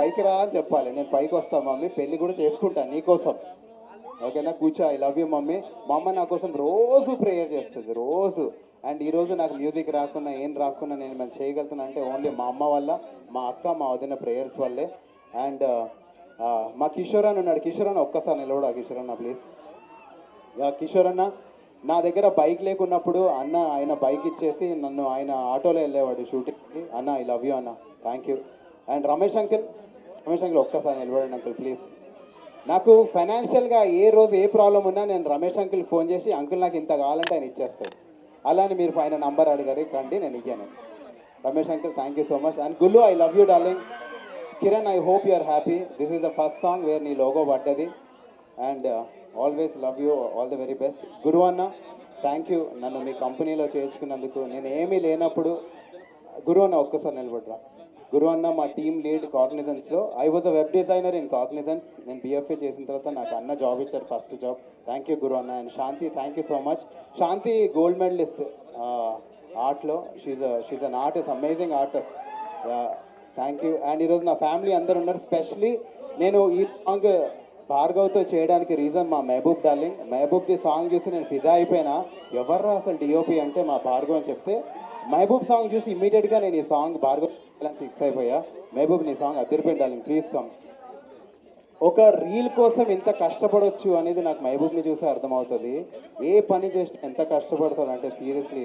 పైకి రా అని చెప్పాలి. నేను పైకి వస్తాను మమ్మీ. పెళ్ళి కూడా చేసుకుంటాను నీకోసం ఓకేనా? కూర్చో. I love you mummy. మా అమ్మ నా కోసం రోజు ప్రేయర్ చేస్తుంది రోజు. అండ్ ఈరోజు నాకు మ్యూజిక్ రాకున్నా ఏం రాకున్నా నేను మనం చేయగలుగుతున్నా అంటే ఓన్లీ మా అమ్మ వల్ల మా అక్క మా వదిన ప్రేయర్స్ వల్లే. అండ్ uh, uh, మా కిషోర్ అని ఉన్నాడు. కిషోర్ అన్న ఒక్కసారి నిలవడు ఆ కిషోర్ అన్న ప్లీజ్ యా కిషోర్ అన్న నా దగ్గర బైక్ లేకున్నప్పుడు అన్న ఆయన బైక్ ఇచ్చేసి నన్ను ఆయన ఆటోలో వెళ్ళేవాడు షూటింగ్కి అన్న ఐ లవ్ యూ అన్న. Thank you and Ramesh uncle Ramesh uncle ఒక్కసారి నిలబడండి అంకుల్ ప్లీజ్ నాకు ఫైనాన్షియల్గా ఏ రోజు ఏ ప్రాబ్లం ఉన్నా నేను రమేష్ అంకుల్ ఫోన్ చేసి అంకుల్ నాకు ఇంత కావాలంటే ఆయన ఇచ్చేస్తాడు. అలానే మీరు ఆయన నంబర్ అడిగారు. కండి నేను ఇచ్చాను. Ramesh uncle thank you so much and Gullu I love you darling Kiran I hope you are happy this is the first song where నీ లోగో పడ్డది. And always love you all the very best Guru అన్న thank you నన్ను మీ కంపెనీలో చేర్చుకున్నందుకు నేను ఏమీ లేనప్పుడు గురు అన్న ఒక్కసారి నిలబడరా. గురు అన్న మా team lead కాగ్నిజెన్స్లో I was a web designer in Cognizant నేను బిఎఫ్ఏ చేసిన తర్వాత నాకు అన్న జాబ్ ఇచ్చారు first job thank you Guru అన్న. And Shanti thank you so much Shanti gold medallist ఆర్ట్లో she's she's an artist amazing artist thank you and ఈరోజు నా family అందరు ఉన్నారు. స్పెషలీ నేను ఈ సాంగ్ భార్గవ్తో చేయడానికి రీజన్ మా Mahboob darling. Mahboob the song చూసి నేను ఫిదా అయిపోయినా. ఎవర్రా అసలు డిఓపి అంటే మా భార్గవ్ అని చెప్తే మహబూబ్ సాంగ్ చూసి ఇమీడియట్గా నేను ఈ సాంగ్ భార్గవ్ ఫిక్స్ అయిపోయా? మహబూబ్ నీ సాంగ్ అదిరిపోయింది డార్లింగ్ ప్లీజ్ సాంగ్ ఒక రీల్ కోసం ఎంత కష్టపడొచ్చు అనేది నాకు మహబూబ్ని చూసి అర్థమవుతుంది. ఏ పని చేస్తే ఎంత కష్టపడతాడు అంటే seriously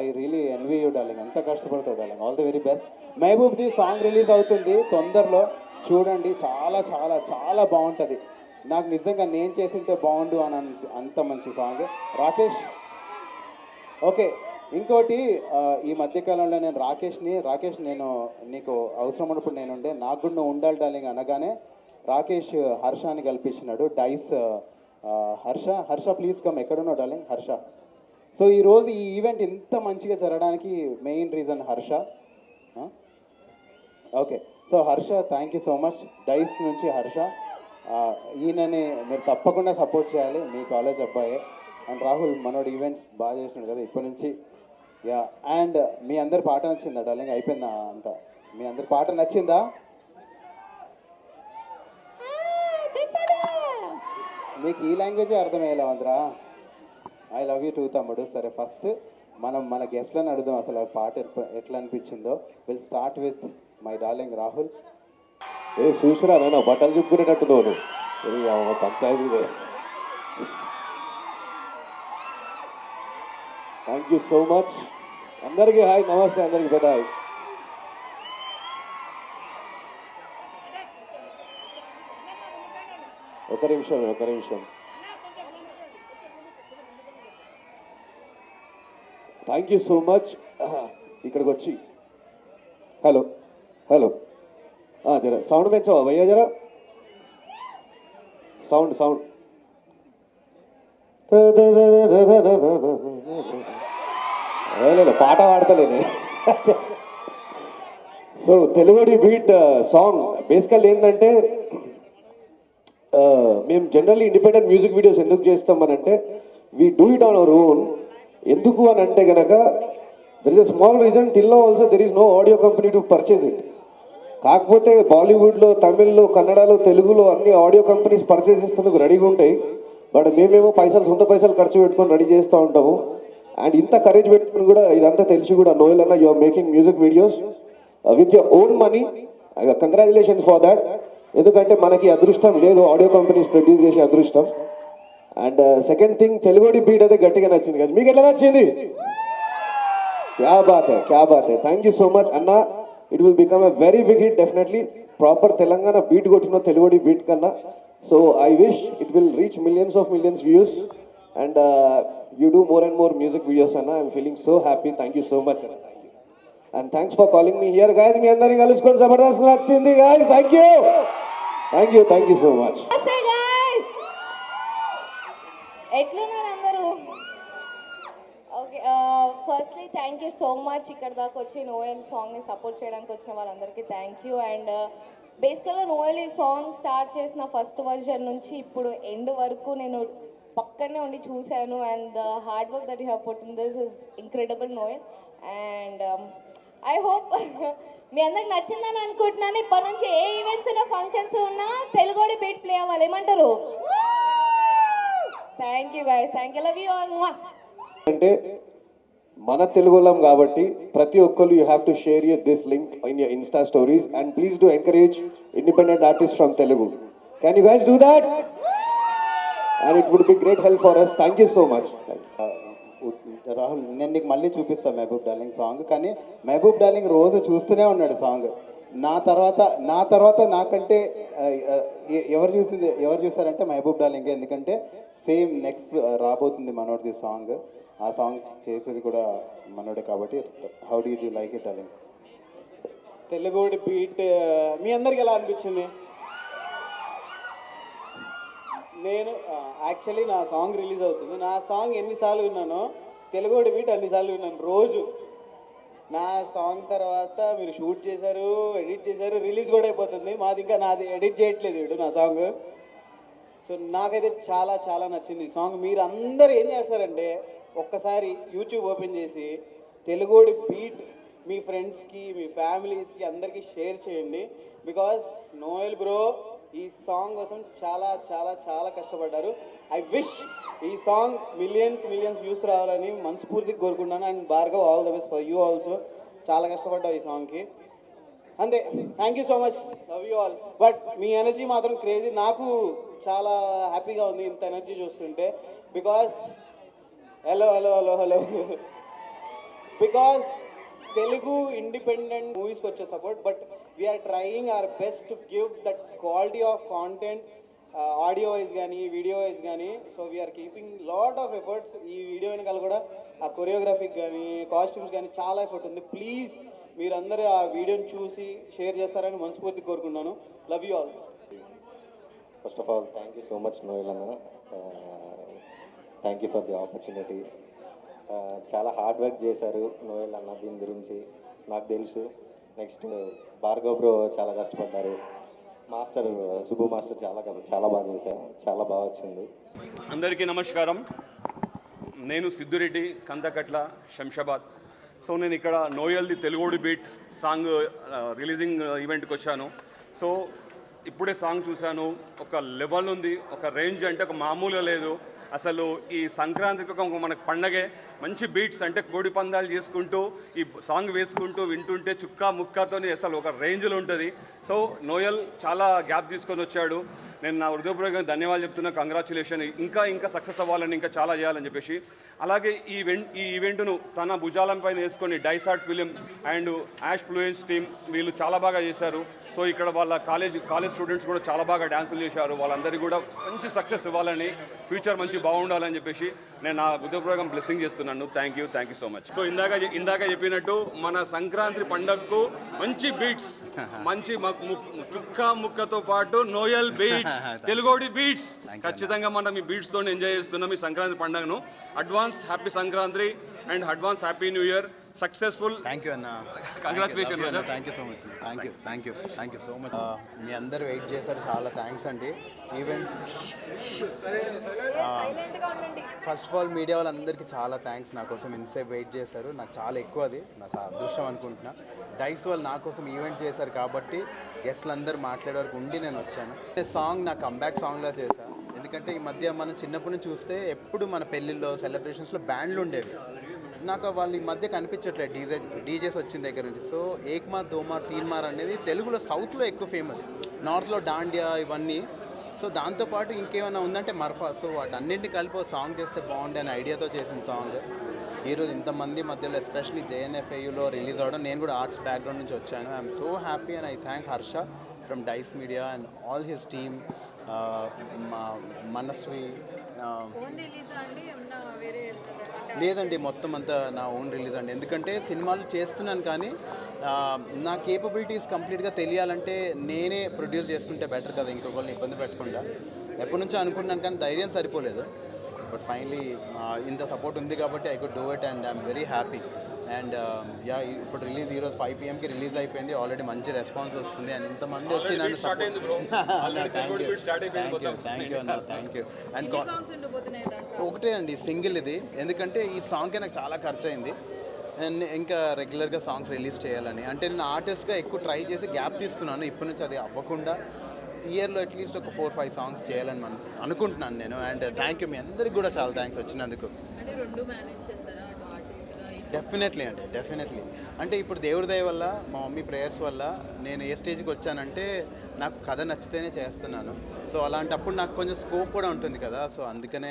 I really envy you darling ఎంత కష్టపడతాడు darling all the very best మహబూబ్ది song release అవుతుంది తొందరలో. చూడండి చాలా చాలా చాలా బాగుంటుంది. నాకు నిజంగా నేను చేసింటే బాగుండు అని అంత మంచి సాంగ్ రాకేష్. ఓకే. ఇంకోటి ఈ మధ్యకాలంలో నేను రాకేష్ని రాకేష్ నేను నీకు అవసరం ఉన్నప్పుడు నేను ఉండే నాకు కూడా నువ్వు ఉండాలి డార్లింగ్ అనగానే రాకేష్ హర్షాని కల్పించినాడు. Dice Harsha Harsha please come ఎక్కడున్నావు డార్లింగ్? హర్ష. సో ఈరోజు ఈ ఈవెంట్ ఇంత మంచిగా జరగడానికి main reason Harsha. Okay. So Harsha thank you so much Dice నుంచి హర్ష. ఈయనని మీరు తప్పకుండా సపోర్ట్ చేయాలి మీ కాలేజ్ అబ్బాయి. అండ్ రాహుల్ మనోడు ఈవెంట్స్ బాగా చేసినాడు కదా ఇప్పటి నుంచి. యా అండ్ uh, మీ అందరి పాట నచ్చిందా డార్లింగ్ అయిపోయిందా అంతా? మీ అందరి పాట నచ్చిందా? మీకు ఈ లాంగ్వేజ్ అర్థమయ్యేలా ఉందిరా. ఐ లవ్ యూ టూ తమ్ముడు. సరే ఫస్ట్ మనం మన గెస్ట్లను అడుగుదాం. అసలు ఆ పాట ఎట్లా అనిపించిందో. Will start with my darling Rahul ఏ చూసిరా నేను బట్టలు చెప్పుకునేటట్టు నువ్వు. Panchayati thank you so much అందరికీ హాయ్ నమస్తే అందరికీ పెద్ద హాయ్. ఒక నిమిషం ఒక నిమిషం. థ్యాంక్ యూ సో మచ్ ఇక్కడికి వచ్చి. హలో హలో జర సౌండ్ పెంచవా? భయ్యా జర? సౌండ్ సౌండ్ పాట పాడతలేని. So Telugodi beat song basically ఏంటంటే మేము జనరల్లీ ఇండిపెండెంట్ మ్యూజిక్ వీడియోస్ ఎందుకు చేస్తామనంటే we we do it on our own. ఎందుకు అని అంటే కనుక there is a small reason till also there is no audio company to purchase it కాకపోతే బాలీవుడ్లో తమిళ్ళో కన్నడలో తెలుగులో అన్ని ఆడియో కంపెనీస్ పర్చేస్ చేసేందుకు రెడీగా ఉంటాయి. బట్ మేమేమో పైసలు సొంత పైసలు ఖర్చు పెట్టుకొని రెడీ చేస్తూ ఉంటాము. అండ్ ఇంత కరేజ్ పెట్టుకుని కూడా ఇదంతా తెలిసి కూడా నోయల్ అన్న your making music videos with your own money congratulations for that ఎందుకంటే మనకి అదృష్టం లేదు ఆడియో కంపెనీస్ ప్రొడ్యూస్ చేసే అదృష్టం. And second thing Telugodi beat అదే గట్టిగా నచ్చింది కదా మీకు ఎట్లా నచ్చింది? క్యా బాత్ క్యా బాత్ థ్యాంక్ యూ సో మచ్ అన్న. It will become a very big hit definitely proper Telangana beat కొట్టిన తెలుగుడి బీట్ కన్నా. So I wish it will reach millions of millions views and you do more and more music videos అన్న I'm feeling so happy thank you so much అన్న and thanks for calling me here guys మీ అందరినీ కలుసుకొని జబర్దస్త్ నచ్చింది guys thank you thank you thank you so much ఎట్లున్నారు అందరూ? Okay firstly thank you so much ఇక్కడ దాకా వచ్చి నోయల్ సాంగ్ని సపోర్ట్ చేయడానికి వచ్చిన వాళ్ళందరికీ థ్యాంక్ యూ అండ్ బేసికల్గా నోయల్ ఈ సాంగ్ స్టార్ట్ చేసిన ఫస్ట్ వర్జన్ నుంచి ఇప్పుడు ఎండ్ వరకు నేను పక్కనే ఉండి చూశాను and the hard work that you have put in this is incredible Noel and I hope మీ అందరికి నచ్చిందని అనుకుంటున్నాను. ఇప్పటి నుంచి ఏ ఈవెంట్స్ ఉన్నా ఫంక్షన్స్ ఉన్నా తెలుగుడి బీట్ ప్లే అవ్వాలి. ఏమంటారు? Thank you guys thank you love you all అంటే మన తెలుగులం కాబట్టి ప్రతి ఒక్కరు you have to share your this link in your insta stories and please do encourage independent artist from Telugu can you guys do that and it would be great help for us thank you so much Rahul నేను నీకు మళ్ళీ చూపిస్తాను Mahabub darling song. కానీ Mahabub darling రోజు చూస్తూనే ఉన్నాడు song. నా తర్వాత నా తర్వాత నాకంటే ఎవరు చూసింది ఎవరు చూస్తారంటే మహబూబ్ డార్లింగ్. ఎందుకంటే సేమ్ నెక్స్ట్ రాబోతుంది మనోడిది సాంగ్. ఆ సాంగ్ చేసేది కూడా మనోడే కాబట్టి how do you like it darling Telugodi beat మీ అందరికి ఎలా అనిపించింది? నేను యాక్చువల్లీ నా సాంగ్ రిలీజ్ అవుతుంది. నా సాంగ్ ఎన్నిసార్లు విన్నానో తెలుగుడి బీట్ అన్నిసార్లు విన్నాను. రోజు నా సాంగ్ తర్వాత మీరు షూట్ చేశారు ఎడిట్ చేశారు రిలీజ్ కూడా అయిపోతుంది. మాది ఇంకా నాది ఎడిట్ చేయట్లేదు వీడు నా సాంగ్ సో నాకైతే చాలా చాలా నచ్చింది ఈ సాంగ్ మీరు అందరు ఏం చేస్తారంటే ఒక్కసారి యూట్యూబ్ ఓపెన్ చేసి తెలుగుడి బీట్ మీ ఫ్రెండ్స్కి మీ ఫ్యామిలీస్కి అందరికీ షేర్ చేయండి. బికాస్ నోయల్ బ్రో ఈ సాంగ్ కోసం చాలా చాలా చాలా కష్టపడ్డారు. ఐ విష్ ఈ సాంగ్ మిలియన్స్ మిలియన్స్ వ్యూస్ రావాలని మనస్ఫూర్తిగా కోరుకుంటున్నాను. And Bhargav all the best for you also. చాలా కష్టపడ్డావు ఈ సాంగ్కి. అంతే. Thank you so much love you all but me energy మాత్రం క్రేజీ. నాకు చాలా హ్యాపీగా ఉంది ఇంత ఎనర్జీ చూస్తుంటే. Because hello hello hello hello because Telugu independent మూవీస్కి వచ్చే support but we are trying our best to give that quality of content audio wise కానీ వీడియో వైజ్ కానీ so we are keeping lot of efforts ఈ video వెనకాల కూడా ఆ కొరియోగ్రఫీకి కానీ costumes కానీ చాలా ఎఫర్ట్ ఉంది. ప్లీజ్ మీరందరూ ఆ వీడియోని చూసి షేర్ చేస్తారని మనస్ఫూర్తి కోరుకున్నాను love you all first of all thank you so much Noel అన్న. Thank you for the opportunity చాలా హార్డ్ వర్క్ చేశారు నోయల్ అన్న దీని గురించి. నాకు తెలుసు. నెక్స్ట్ భార్గవ్ బ్రో చాలా కష్టపడ్డారు. మాస్టర్ సుబ్బు మాస్టర్ చాలా చాలా బాగా చేశారు. చాలా బాగా వచ్చింది. అందరికీ నమస్కారం. నేను సిద్దురెడ్డి కందకట్ల శంషాబాద్. సో నేను ఇక్కడ నోయల్ది తెలుగోడి బీట్ సాంగ్ uh, రిలీజింగ్ ఈవెంట్కి uh, వచ్చాను. సో ఇప్పుడే సాంగ్ చూశాను. ఒక లెవెల్ ఉంది. ఒక రేంజ్ అంటే ఒక మామూలుగా లేదు. అసలు ఈ సంక్రాంతికి ఒక మనకు పండగే. మంచి బీట్స్ అంటే కోడి పందాలు చేసుకుంటూ ఈ సాంగ్ వేసుకుంటూ వింటుంటే చుక్క ముక్కతోని అసలు ఒక రేంజ్లో ఉంటుంది. సో నోయల్ చాలా గ్యాప్ తీసుకొని వచ్చాడు. నేను నా హృదయపూర్వకంగా ధన్యవాదాలు చెప్తున్నా. కంగ్రాచులేషన్ ఇంకా ఇంకా సక్సెస్ అవ్వాలని ఇంకా చాలా చేయాలని చెప్పేసి. అలాగే ఈ ఈవెంట్ ఈ ఈవెంట్ను తన భుజాలంపైన వేసుకొని Dice art film and ash fluence team వీళ్ళు చాలా బాగా చేశారు. సో ఇక్కడ వాళ్ళ కాలేజ్ కాలేజ్ స్టూడెంట్స్ కూడా చాలా బాగా డ్యాన్సులు చేశారు. వాళ్ళందరికీ కూడా మంచి సక్సెస్ ఇవ్వాలని ఫ్యూచర్ మంచి బాగుండాలని చెప్పేసి నేను నా హృదయపూర్వకం బ్లెస్సింగ్ చేస్తున్నాను. Thank you thank you so much so ఇందాక ఇందాక చెప్పినట్టు మన సంక్రాంతి పండగకు మంచి బీట్స్ మంచి చుక్క ముక్కతో పాటు నోయల్ బీట్స్ తెలుగోడి బీట్స్ ఖచ్చితంగా మనం ఈ బీట్స్ తోనే ఎంజాయ్ చేస్తున్నాం ఈ సంక్రాంతి పండుగను. Advance happy Sankranti and advance happy new year successful. Thank you అన్న. Brother. Thank you so much thank you thank you thank you so much మీ అందరు వెయిట్ చేశారు చాలా థ్యాంక్స్ అండి. Event first of all media వాళ్ళందరికీ చాలా thanks నా కోసం ఇంతసేపు వెయిట్ చేశారు. నాకు చాలా ఎక్కువ అది. నా చాలా అదృష్టం అనుకుంటున్నా. డైస్ వాళ్ళు నా కోసం ఈవెంట్ చేశారు కాబట్టి గెస్ట్లు అందరూ మాట్లాడే వరకు ఉండి నేను వచ్చాను. సాంగ్ నా కంబ్యాక్ సాంగ్లా చేశాను ఎందుకంటే ఈ మధ్య మనం చిన్నప్పటి నుంచి చూస్తే ఎప్పుడు మన పెళ్ళిళ్ళలో సెలబ్రేషన్స్లో బ్యాండ్లు ఉండేవి. నాకు వాళ్ళు ఈ మధ్య కనిపించట్లేదు. డీజే డీజేస్ వచ్చిన దగ్గర నుంచి. సో ఏక్మార్ దోమార్ తీన్మార్ అనేది తెలుగులో సౌత్లో ఎక్కువ ఫేమస్. నార్త్లో డాండియా ఇవన్నీ. సో దాంతోపాటు ఇంకేమైనా ఉందంటే మర్ఫా. సో వాటన్నింటినీ కలిపి ఒక సాంగ్ చేస్తే బాగుండే అనే ఐడియాతో చేసిన సాంగ్. ఈరోజు ఇంతమంది మధ్యలో ఎస్పెషలీ జేఎన్ఎఫ్ఐయులో రిలీజ్ అవ్వడం నేను కూడా ఆర్ట్స్ బ్యాక్గ్రౌండ్ నుంచి వచ్చాను. I'm so happy and I thank Harsha from Dice media and all his team. Manasvi లేదండి మొత్తం అంతా నా ఓన్ రిలీజ్ అండి. ఎందుకంటే సినిమాలు చేస్తున్నాను కానీ నా కేపబిలిటీస్ కంప్లీట్గా తెలియాలంటే నేనే ప్రొడ్యూస్ చేసుకుంటే బెటర్ కదా ఇంకొకరిని ఇబ్బంది పెట్టకుండా. ఎప్పటి నుంచో అనుకున్నాను కానీ ధైర్యం సరిపోలేదు. బట్ ఫైనలీ ఇంత సపోర్ట్ ఉంది కాబట్టి I could do it and I'm very happy and yeah ఇప్పుడు రిలీజ్ ఈరోజు ఫైవ్ పిఎంకి రిలీజ్ అయిపోయింది. ఆల్రెడీ మంచి రెస్పాన్స్ వస్తుంది. అండ్ ఇంతమంది వచ్చి నన్ను. థ్యాంక్ యూ అన్న థ్యాంక్ యూ అండ్ ఒకటే అండి సింగిల్ ఇది. ఎందుకంటే ఈ సాంగ్కి నాకు చాలా ఖర్చు అయింది. అండ్ ఇంకా రెగ్యులర్గా సాంగ్స్ రిలీజ్ చేయాలని. అంటే నేను ఆర్టిస్ట్గా ఎక్కువ ట్రై చేసి గ్యాప్ తీసుకున్నాను. ఇప్పటి నుంచి అది అవ్వకుండా. ఇయర్లో అట్లీస్ట్ ఒక ఫోర్ ఫైవ్ సాంగ్స్ చేయాలని మనసు అనుకుంటున్నాను నేను. అండ్ థ్యాంక్ యూ మీ అందరికి కూడా చాలా థ్యాంక్స్ వచ్చినందుకు. డెఫినెట్లీ అండి డెఫినెట్లీ అంటే ఇప్పుడు దేవుడి దయ వల్ల మా మమ్మీ ప్రేయర్స్ వల్ల నేను ఏ స్టేజ్కి వచ్చానంటే నాకు కథ నచ్చితేనే చేస్తున్నాను. సో అలాంటప్పుడు నాకు కొంచెం స్కోప్ కూడా ఉంటుంది కదా. సో అందుకనే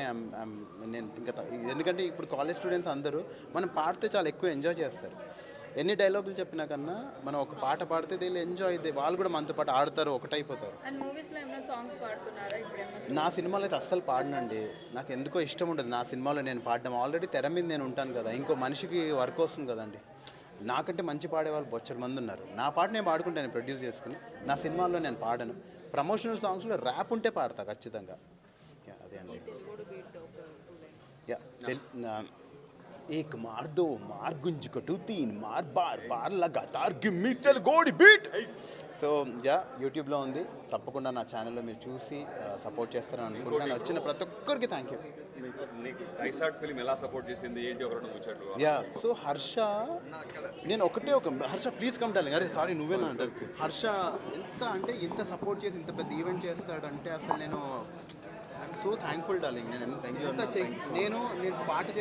నేను ఇంకా ఎందుకంటే ఇప్పుడు కాలేజ్ స్టూడెంట్స్ అందరూ మనం పాడితే చాలా ఎక్కువ ఎంజాయ్ చేస్తారు. ఎన్ని డైలాగులు చెప్పినా కన్నా మనం ఒక పాట పాడితే వీళ్ళు ఎంజాయ్ అయితే వాళ్ళు కూడా మనతో పాటు ఆడతారు ఒకటైపోతారు. నా సినిమాలో అయితే అస్సలు పాడనండి. నాకు ఎందుకో ఇష్టం ఉండదు. నా సినిమాలో నేను పాడడం. ఆల్రెడీ తెర మీద నేను ఉంటాను కదా. ఇంకో మనిషికి వర్క్ వస్తుంది కదండి. నాకంటే మంచి పాడే వాళ్ళు బొచ్చడి మంది ఉన్నారు. నా పాట నేను పాడుకుంటాను ప్రొడ్యూస్ చేసుకుని. నా సినిమాల్లో నేను పాడను. ప్రమోషనల్ సాంగ్స్లో ర్యాప్ ఉంటే పాడతా ఖచ్చితంగా. యా, అదే అండి. యా एक मार दो मार गुंज कटू तीन मार बार बार लगातार గిమ్మి తెలుగోడి బీట్ సో యా యూట్యూబ్లో ఉంది తప్పకుండా నా ఛానల్లో మీరు చూసి సపోర్ట్ చేస్తారని అనుకుంటున్నాను వచ్చిన ప్రతి ఒక్కరికి థ్యాంక్ యూ మీకు నీకు ఐసాట్ ఫిలిం ఎలా సపోర్ట్ చేసింది ఏంటి ఒక రెండు ముచ్చట్లు యా సో హర్ష నేను ఒకటే ఒక హర్ష ప్లీజ్ కమ్ డార్లింగ్ అరే సారీ నువ్వే నా అంటారు హర్ష ఎంత అంటే ఇంత సపోర్ట్ చేసి ఇంత పెద్ద ఈవెంట్ చేస్తాడంటే అసలు నేను సో థ్యాంక్ఫుల్ డార్లింగ్ నేను ఎంత ఎంత చే- నేను నేను పాట చేసి